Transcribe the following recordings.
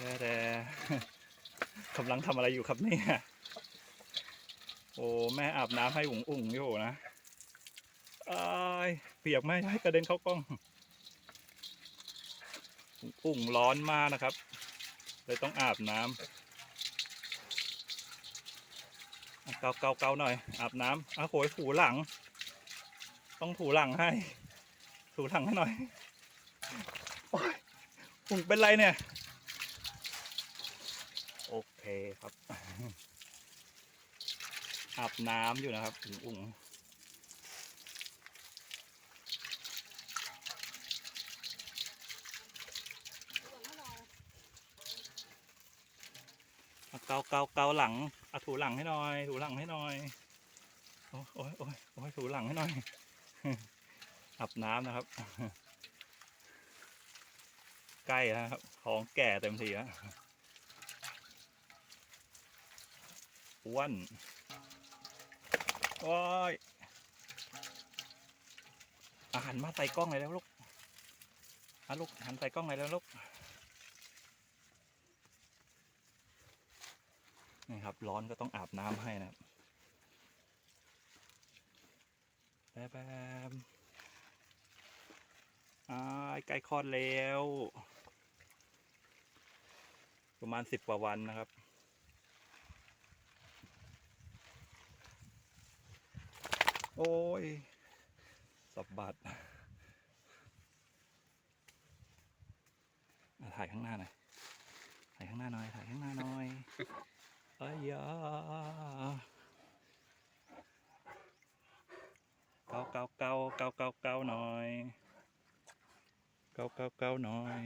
แต่แต่กำลังทำอะไรอยู่ครับเนี่ยโอ้แม่อาบน้ำให้อุ๋งอุ๋งอยู่นะอายเปียกไหมให้กระเด็นเข้ากล้อง อุ๋งร้อนมากนะครับเลยต้องอาบน้ำเกาเกาเกาหน่อย อาบน้ำอะโหยถูหลัง ต้องถูหลังให้ ถูหลังให้หน่อย โอ๊ยอุ๋งเป็นไรเนี่ย โอเคครับ อาบน้ำอยู่นะครับอุ๋งอุ๋งเกาเกาเกาหลังอาถูหลังให้หน่อย ถูหลังให้หน่อย โอ้ยโอ้ยโอ้ยโอ้ยถูหลังให้หน่อย อาบน้ำนะครับ ใกล้แล้วครับท้องแก่เต็มทีแล้ว อ้วนโอ้ยอาหันมาใส่กล้องเลยแล้วลูกอาลูกหันใส่กล้องเลยแล้วลูกนี่ครับ ร้อนก็ต้องอาบน้ำให้นะครับแป๊บแป๊บอ้ายใกล้คลอดแล้ว ประมาณสิบกว่าวันนะครับ โอ้ยสับบัดถ่ายข้างหน้าหน่อย ถ่ายข้างหน้าหน่อย ถ่ายข้างหน้าหน่อยเอ้ยยาเกาเกาเกาเกาเกาเกาหน่อย เกาเกาเกาหน่อย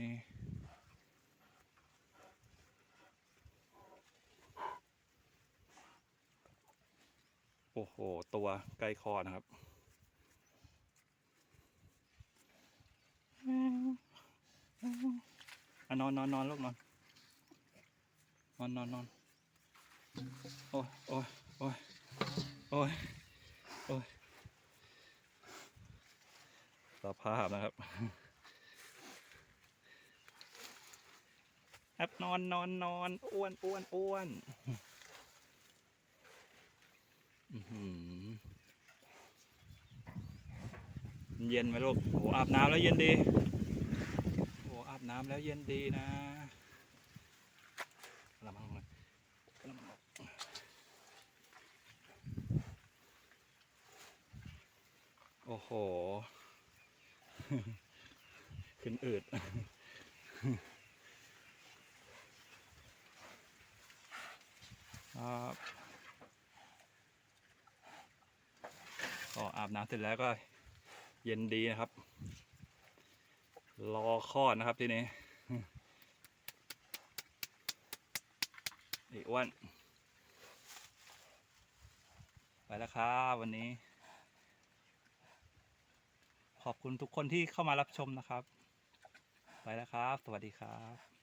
โอ้โห ตัวใกล้คอนะครับอนอนนอนนอนลูกนอน นอนนอนนอนโอ้ยโอ้ยโอ้ยโอ้ยโอ้ยสภาพนะครับแอบนอนนอนนอนอ้วนอ้วนอ้วน เย็นไหมลูกโอ้อาบน้ำแล้วเย็นดีโอ้อาบน้ำแล้วเย็นดีนะกระมังเลยโอ้โห ขึ้นอืดครับ ก็อาบน้ำเสร็จแล้วก็เย็นดีนะครับ รอคลอดนะครับทีนี้ไอ้อ้วนไปแล้วครับวันนี้ ขอบคุณทุกคนที่เข้ามารับชมนะครับ ไปแล้วครับ สวัสดีครับ